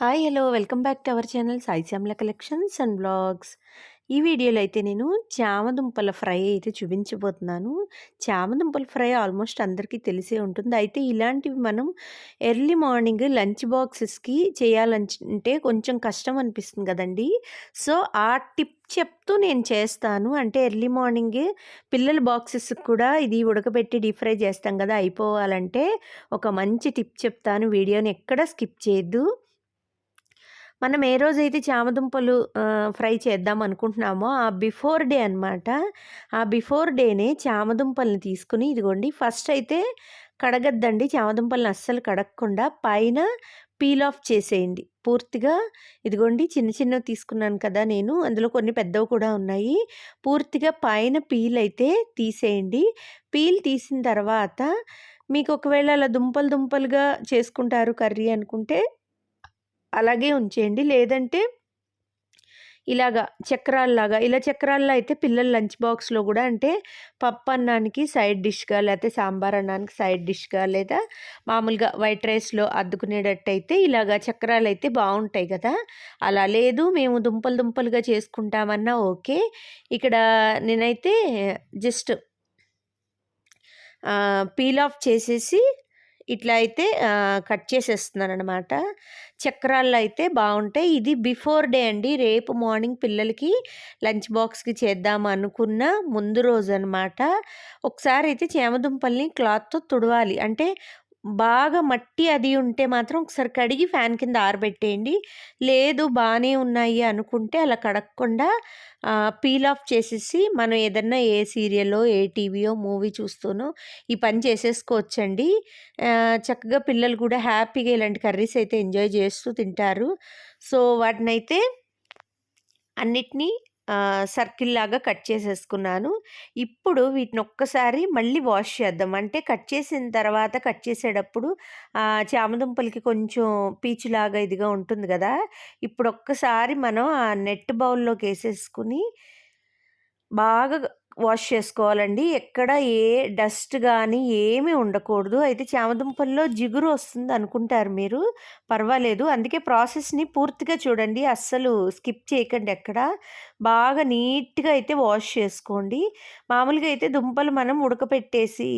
Hi hello welcome back to our channel Sai collections and blogs ఈ వీడియోలో అయితే నేను చామదుంపల ఫ్రై అయితే చూపించబోతున్నాను. చామదుంపల ఫ్రై ఆల్మోస్ట్ అందరికీ తెలిసే ఉంటుంది. అయితే ఇలాంటివి మనం ఎర్లీ మార్నింగ్ లంచ్ బాక్సెస్కి చేయాలంటే కొంచెం కష్టం అనిపిస్తుంది కదండి. సో ఆ టిప్ చెప్తూ నేను చేస్తాను. అంటే ఎర్లీ మార్నింగ్ పిల్లల బాక్సెస్ కూడా ఇది ఉడకబెట్టి డీప్ ఫ్రై చేస్తాం కదా అయిపోవాలంటే ఒక మంచి టిప్ చెప్తాను. వీడియోని ఎక్కడ స్కిప్ చేయొద్దు. మనం ఏ రోజైతే చామదుంపలు ఫ్రై చేద్దాం అనుకుంటున్నామో ఆ బిఫోర్ డే అనమాట ఆ బిఫోర్ డేనే చామదుంపల్ని తీసుకుని ఇదిగోండి ఫస్ట్ అయితే కడగద్దండి. చామదుంపల్ని అస్సలు కడగకుండా పైన పీల్ ఆఫ్ చేసేయండి. పూర్తిగా ఇదిగోండి చిన్న చిన్నవి తీసుకున్నాను కదా నేను అందులో కొన్ని పెద్దవి కూడా ఉన్నాయి. పూర్తిగా పైన పీల్ అయితే తీసేయండి. పీల్ తీసిన తర్వాత మీకు ఒకవేళ అలా దుంపలు దుంపలుగా చేసుకుంటారు కర్రీ అనుకుంటే అలాగే ఉంచేయండి. లేదంటే ఇలాగా చక్రాల్లాగా ఇలా చక్రాల్లో అయితే పిల్లల లంచ్ బాక్స్లో కూడా అంటే పప్పు అన్నానికి సైడ్ డిష్గా లేకపోతే సాంబార్ అన్నానికి సైడ్ డిష్గా లేదా మామూలుగా వైట్ రైస్లో అద్దుకునేటట్టయితే ఇలాగా చక్రాలు అయితే బాగుంటాయి కదా. అలా లేదు మేము దుంపలు దుంపలుగా చేసుకుంటామన్నా ఓకే. ఇక్కడ నేనైతే జస్ట్ పీల్ ఆఫ్ చేసేసి ఇట్లా అయితే కట్ చేసేస్తున్నాను అనమాట చక్రాల్లో అయితే బాగుంటాయి. ఇది బిఫోర్ డే అండి. రేపు మార్నింగ్ పిల్లలకి లంచ్ బాక్స్కి చేద్దాం అనుకున్న ముందు రోజు అనమాట ఒకసారి అయితే చేమదుంపల్ని క్లాత్తో తుడవాలి. అంటే బాగా మట్టి అది ఉంటే మాత్రం ఒకసారి కడిగి ఫ్యాన్ కింద ఆరబెట్టేయండి. లేదు బాగానే ఉన్నాయి అనుకుంటే అలా కడగకుండా పీల్ ఆఫ్ చేసేసి మనం ఏదన్నా ఏ సీరియల్లో ఏ టీవీయో మూవీ చూస్తూనో ఈ పని చేసేసుకోవచ్చండి. చక్కగా పిల్లలు కూడా హ్యాపీగా ఇలాంటి కర్రీస్ అయితే ఎంజాయ్ చేస్తూ తింటారు. సో వాటినైతే అన్నిటినీ సర్కిల్ లాగా కట్ చేసేసుకున్నాను. ఇప్పుడు వీటిని ఒక్కసారి మళ్ళీ వాష్ చేద్దాం. అంటే కట్ చేసిన తర్వాత కట్ చేసేటప్పుడు చామదుంపలకి కొంచెం పీచులాగా ఇదిగా ఉంటుంది కదా! ఇప్పుడు ఒక్కసారి మనం ఆ నెట్ బౌల్లోకి వేసేసుకుని బాగా వాష్ చేసుకోవాలండి. ఎక్కడ ఏ డస్ట్ కానీ ఏమీ ఉండకూడదు. అయితే చామదుంపల్లో జిగురు వస్తుంది అనుకుంటారు మీరు. పర్వాలేదు. అందుకే ప్రాసెస్ని పూర్తిగా చూడండి. అస్సలు స్కిప్ చేయకండి ఎక్కడ. బాగా నీట్గా అయితే వాష్ చేసుకోండి. మామూలుగా అయితే దుంపలు మనం ఉడకపెట్టేసి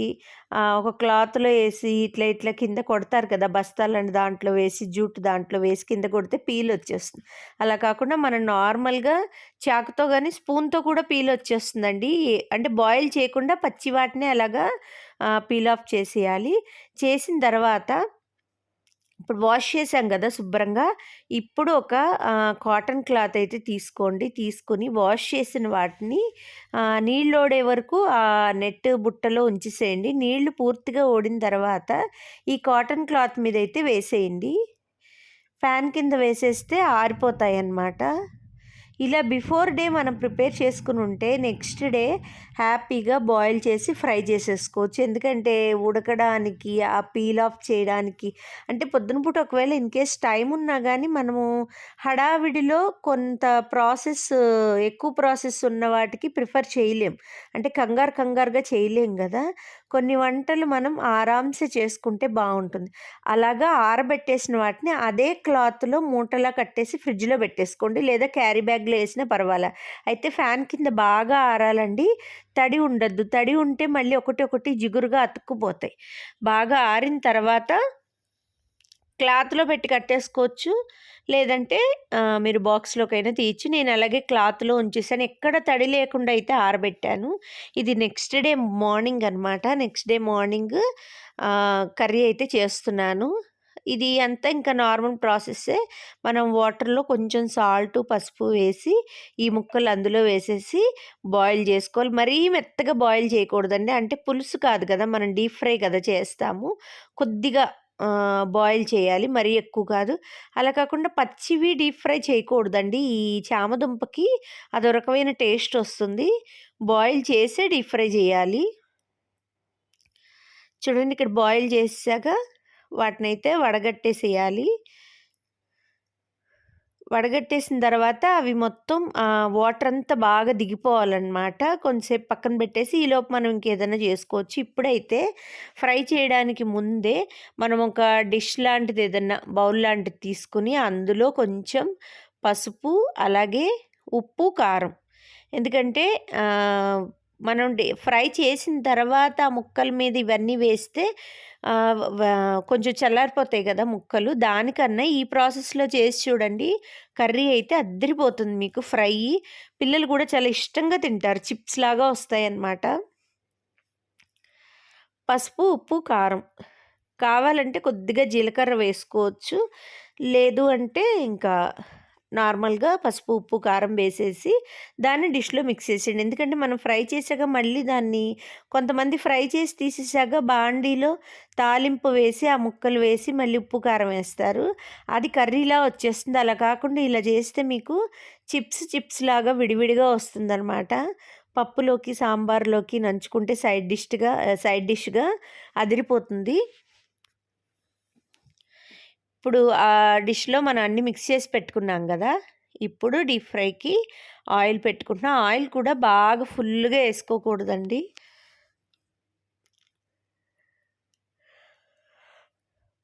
ఒక క్లాత్లో వేసి ఇట్లా ఇట్లా కింద కొడతారు కదా బస్తాలని దాంట్లో వేసి జూట్ దాంట్లో వేసి కింద కొడితే పీల్ వచ్చేస్తుంది అలా కాకుండా మనం నార్మల్గా చాకుతో కానీ స్పూన్తో కూడా పీల్ వచ్చేస్తుందండి అంటే బాయిల్ చేయకుండా పచ్చి వాటిని అలాగా పీల్ ఆఫ్ చేసేయాలి. చేసిన తర్వాత ఇప్పుడు వాష్ చేసాం కదా శుభ్రంగా. ఇప్పుడు ఒక కాటన్ క్లాత్ అయితే తీసుకోండి. తీసుకుని వాష్ చేసిన వాటిని నీళ్ళు ఓడే వరకు ఆ నెట్ బుట్టలో ఉంచేసేయండి. నీళ్ళు పూర్తిగా ఓడిన తర్వాత ఈ కాటన్ క్లాత్ మీద అయితే వేసేయండి. ఫ్యాన్ కింద వేసేస్తే ఆరిపోతాయి అన్నమాట ఇలా బిఫోర్ డే మనం ప్రిపేర్ చేసుకుని ఉంటే నెక్స్ట్ డే హ్యాపీగా బాయిల్ చేసి ఫ్రై చేసేసుకోవచ్చు. ఎందుకంటే ఉడకడానికి ఆ పీల్ ఆఫ్ చేయడానికి అంటే పొద్దున పూట ఒకవేళ ఇన్ కేస్ టైం ఉన్నా కానీ మనము హడావిడిలో కొంత ప్రాసెస్ ఎక్కువ ప్రాసెస్ ఉన్న వాటికి ప్రిఫర్ చేయలేం. అంటే కంగారు కంగారుగా చేయలేం కదా. కొన్ని వంటలు మనం ఆరామ్సే చేసుకుంటే బాగుంటుంది. అలాగా ఆరబెట్టేసిన వాటిని అదే క్లాత్లో మూటలా కట్టేసి ఫ్రిడ్జ్లో పెట్టేసుకోండి. లేదా క్యారీ బ్యాగ్లో వేసినా పర్వాలే. అయితే ఫ్యాన్ కింద బాగా ఆరాలండి. తడి ఉండద్దు. తడి ఉంటే మళ్ళీ ఒకటి ఒకటి జిగురుగా అతుక్కుపోతాయి. బాగా ఆరిన తర్వాత క్లాత్లో పెట్టి కట్టేసుకోవచ్చు. లేదంటే మీరు బాక్స్లోకైనా తీయచ్చు. నేను అలాగే క్లాత్లో ఉంచేసాను. ఎక్కడ తడి లేకుండా అయితే ఆరబెట్టాను. ఇది నెక్స్ట్ డే మార్నింగ్ అనమాట నెక్స్ట్ డే మార్నింగ్ కర్రీ అయితే చేస్తున్నాను. ఇది అంతా ఇంకా నార్మల్ ప్రాసెస్సే. మనం వాటర్లో కొంచెం సాల్ట్ పసుపు వేసి ఈ ముక్కలు అందులో వేసేసి బాయిల్ చేసుకోవాలి. మరీ మెత్తగా బాయిల్ చేయకూడదండి. అంటే పులుసు కాదు కదా మనం డీప్ ఫ్రై కదా చేస్తాము. కొద్దిగా బాయిల్ చేయాలి. మరీ ఎక్కువ కాదు. అలా కాకుండా పచ్చివి డీప్ ఫ్రై చేయకూడదండి. ఈ చామదుంపకి అదో రకమైన టేస్ట్ వస్తుంది. బాయిల్ చేసే డీప్ ఫ్రై చేయాలి. చూడండి ఇక్కడ బాయిల్ చేసాక వాటినైతే వడగట్టేసేయాలి. వడగట్టేసిన తర్వాత అవి మొత్తం వాటర్ అంతా బాగా దిగిపోవాలన్నమాట. కొంతసేపు పక్కన పెట్టేసి ఈలోపు మనం ఇంకేదైనా చేసుకోవచ్చు. ఇప్పుడైతే ఫ్రై చేయడానికి ముందే మనం ఒక డిష్ లాంటిది ఏదన్నా బౌల్ లాంటిది తీసుకుని అందులో కొంచెం పసుపు అలాగే ఉప్పు కారం. ఎందుకంటే మనం ఫ్రై చేసిన తర్వాత ఆ ముక్కల మీద ఇవన్నీ వేస్తే కొంచెం చల్లారిపోతాయి కదా ముక్కలు. దానికన్నా ఈ ప్రాసెస్లో చేసి చూడండి కర్రీ అయితే అద్దరిపోతుంది మీకు. ఫ్రై పిల్లలు కూడా చాలా ఇష్టంగా తింటారు. చిప్స్ లాగా వస్తాయి అన్నమాట పసుపు ఉప్పు కారం. కావాలంటే కొద్దిగా జీలకర్ర వేసుకోవచ్చు. లేదు అంటే ఇంకా నార్మల్గా పసుపు ఉప్పు కారం వేసేసి దాన్ని డిష్లో మిక్స్ చేసేయండి. ఎందుకంటే మనం ఫ్రై చేసాక మళ్ళీ దాన్ని కొంతమంది ఫ్రై చేసి తీసేసాక బాండీలో తాలింపు వేసి ఆ ముక్కలు వేసి మళ్ళీ ఉప్పు కారం వేస్తారు. అది కర్రీలా వచ్చేస్తుంది. అలా కాకుండా ఇలా చేస్తే మీకు చిప్స్ చిప్స్ లాగా విడివిడిగా వస్తుందన్నమాట. పప్పులోకి సాంబార్లోకి నంచుకుంటే సైడ్ డిష్గా సైడ్ డిష్గా అదిరిపోతుంది. ఇప్పుడు ఆ డిష్లో మనం అన్ని మిక్స్ చేసి పెట్టుకున్నాం కదా! ఇప్పుడు డీప్ ఫ్రైకి ఆయిల్ పెట్టుకుంటున్నాం. ఆయిల్ కూడా బాగా ఫుల్గా వేసుకోకూడదండి.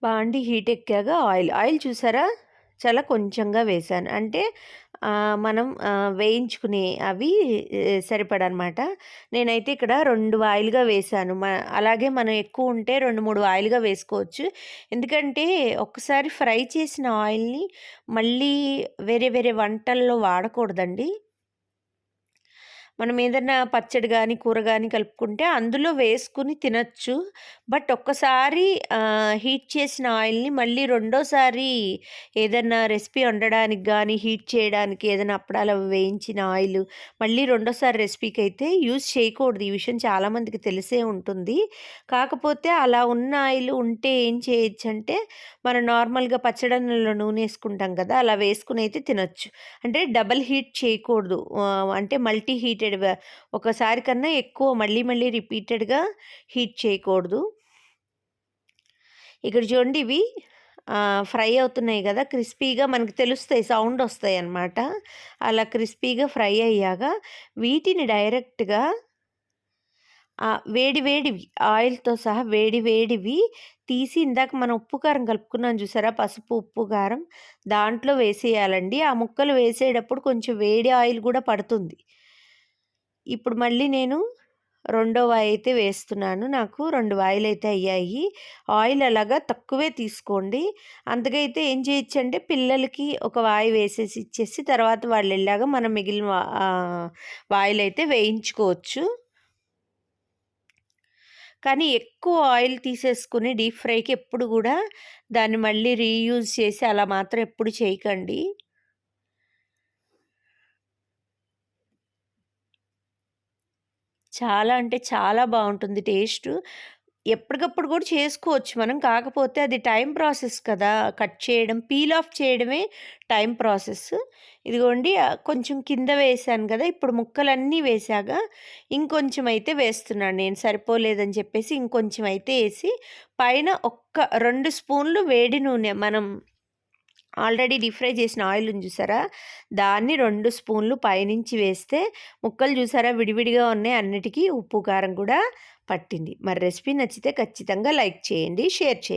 బాండి హీట్ ఎక్కాక ఆయిల్. ఆయిల్ చూసారా? చాలా కొంచెంగా వేశాను అంటే మనం వేయించుకునే అవి సరిపడనమాట. నేనైతే ఇక్కడ రెండు వాయిల్గా వేశాను మ అలాగే మనం ఎక్కువ ఉంటే రెండు మూడు వాయిల్గా వేసుకోవచ్చు. ఎందుకంటే ఒక్కసారి ఫ్రై చేసిన ఆయిల్ని మళ్ళీ వేరే వేరే వంటల్లో వాడకూడదండి. మనం ఏదైనా పచ్చడి కానీ కూర కానీ కలుపుకుంటే అందులో వేసుకుని తినచ్చు. బట్ ఒక్కసారి హీట్ చేసిన ఆయిల్ని మళ్ళీ రెండోసారి ఏదైనా రెసిపీ వండడానికి కానీ హీట్ చేయడానికి ఏదైనా అప్పడాలు వేయించిన ఆయిల్ మళ్ళీ రెండోసారి రెసిపీకి అయితే యూజ్ చేయకూడదు. ఈ విషయం చాలామందికి తెలిసే ఉంటుంది. కాకపోతే అలా ఉన్న ఆయిల్ ఉంటే ఏం చేయొచ్చు అంటే మనం నార్మల్గా పచ్చడన్నంలో నూనె వేసుకుంటాం కదా అలా వేసుకుని అయితే తినచ్చు. అంటే డబల్ హీట్ చేయకూడదు. అంటే మల్టీ హీటెడ్ రిపీటెడ్ ఒకసారి కన్నా ఎక్కువ మళ్ళీ మళ్ళీ రిపీటెడ్గా హీట్ చేయకూడదు. ఇక్కడ చూడండి ఇవి ఫ్రై అవుతున్నాయి కదా క్రిస్పీగా మనకు తెలుస్తాయి సౌండ్ వస్తాయి అన్నమాట. అలా క్రిస్పీగా ఫ్రై అయ్యాక వీటిని డైరెక్ట్గా వేడి వేడివి ఆయిల్తో సహా వేడి వేడివి తీసి ఇందాక మనం ఉప్పు కారం కలుపుకున్నాం చూసారా పసుపు ఉప్పు కారం దాంట్లో వేసేయాలండి. ఆ ముక్కలు వేసేటప్పుడు కొంచెం వేడి ఆయిల్ కూడా పడుతుంది. ఇప్పుడు మళ్ళీ నేను రెండో వాయి అయితే వేస్తున్నాను. నాకు రెండు వాయిలు అయితే అయ్యాయి. ఆయిల్ అలాగా తక్కువే తీసుకోండి. అందుకైతే ఏం చేయొచ్చు అంటే పిల్లలకి ఒక వాయి వేసేసి ఇచ్చేసి తర్వాత వాళ్ళు వెళ్ళాక మనం మిగిలిన వాయిల్ అయితే వేయించుకోవచ్చు. కానీ ఎక్కువ ఆయిల్ తీసేసుకుని డీప్ ఫ్రైకి ఎప్పుడు కూడా దాన్ని మళ్ళీ రీయూజ్ చేసి అలా మాత్రం ఎప్పుడు చేయకండి. చాలా అంటే చాలా బాగుంటుంది టేస్ట్. ఎప్పటికప్పుడు కూడా చేసుకోవచ్చు మనం. కాకపోతే అది టైం ప్రాసెస్ కదా! కట్ చేయడం పీల్ ఆఫ్ చేయడమే టైం ప్రాసెస్ ఇదిగోండి కొంచెం కింద వేసాను కదా! ఇప్పుడు ముక్కలన్నీ వేసాక ఇంకొంచెం అయితే వేస్తున్నాను నేను. సరిపోలేదని చెప్పేసి ఇంకొంచెం అయితే వేసి పైన ఒక్క రెండు స్పూన్లు వేడి నూనె మనం ఆల్రెడీ డీప్ ఫ్రై చేసిన ఆయిల్ చూసారా? దాన్ని రెండు స్పూన్లు పైనుంచి వేస్తే ముక్కలు చూసారా? విడివిడిగా ఉన్నాయి. అన్నిటికీ ఉప్పు కారం కూడా పట్టింది. మరి రెసిపీ నచ్చితే ఖచ్చితంగా లైక్ చేయండి షేర్ చేయండి.